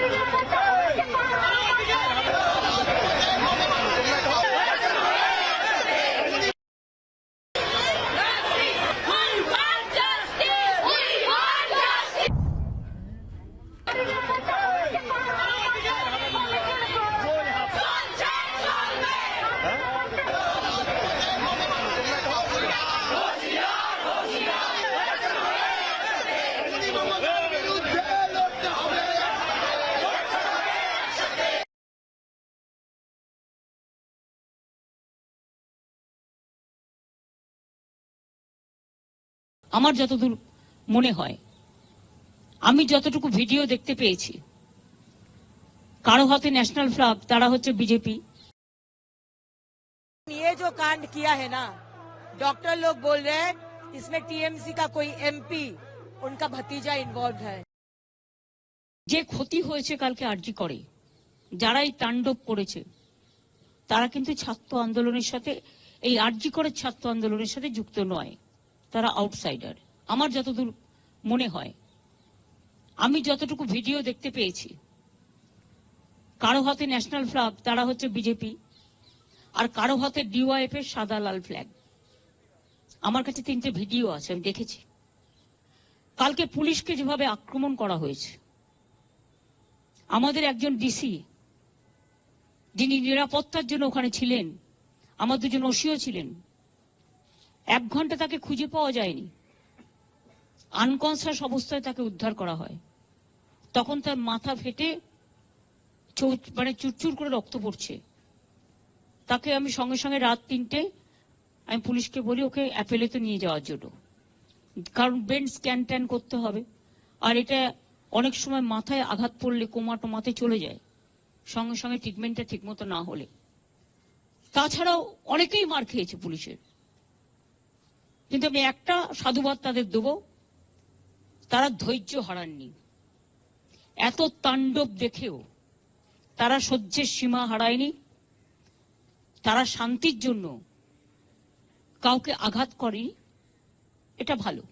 Thank you. আমার যতদূর মনে হয় আমি যতটুকু ভিডিও দেখতে পেয়েছি কারো হাতে ন্যাশনাল ফ্ল্যাগ তারা হচ্ছে বিজেপি ये जो कांड किया है ना डॉक्टर लोग बोल रहे हैं इसमें टीएमसी का कोई एमपी उनका भतीजा इन्वॉल्व है যে ক্ষতি হয়েছে কালকে আরজি করে যারা এই তাণ্ডব করেছে তারা কিন্তু ছাত্র আন্দোলনের সাথে এই আরজি করে ছাত্র আন্দোলনের সাথে যুক্ত নয় তারা আউটসাইডার আমার যতদূর মনে হয়, আমি যতটুকু ভিডিও দেখতে পেয়েছি, কারও হাতে ন্যাশনাল ফ্ল্যাগ তারা হচ্ছে বিজেপি আর কারও হাতে ডিওয়াইএফ এর সাদা লাল ফ্ল্যাগ আমার কাছে তিনটে ভিডিও আছে, আমি দেখেছি। কালকে পুলিশকে যেভাবে আক্রমণ করা হয়েছে, আমাদের একজন ডিসি যিনি নিরাপত্তার জন্য ওখানে ছিলেন, আমার দুজন ওসিও ছিলেন এক ঘণ্টা তাকে খুঁজে পাওয়া যায়নি। আনকনসাস অবস্থায় তাকে উদ্ধার করা হয়। তখন তার মাথা ফেটে মানে চুরচুর করে রক্ত পড়ছে। তাকে আমি সঙ্গে সঙ্গে রাত তিনটে আমি পুলিশকে বলি, ওকে অ্যাপেলেতে নিয়ে যাওয়ার জন্য। কারণ ব্রেন স্ক্যান ট্যান করতে হবে। আর এটা অনেক সময় মাথায় আঘাত পড়লে কোমা টোমাতে চলে যায়। সঙ্গে সঙ্গে ট্রিটমেন্টটা ঠিকমতো না হলে। তাছাড়াও অনেকেই মার খেয়েছে পুলিশের। কিন্তু আমি একটা সাধুবাদ তাদের দেব। তারা ধৈর্য হারাননি। এত তাণ্ডব দেখেও তারা সহ্যের সীমা হারায়নি। তারা শান্তির জন্য কাউকে আঘাত করেনি। এটা ভালো।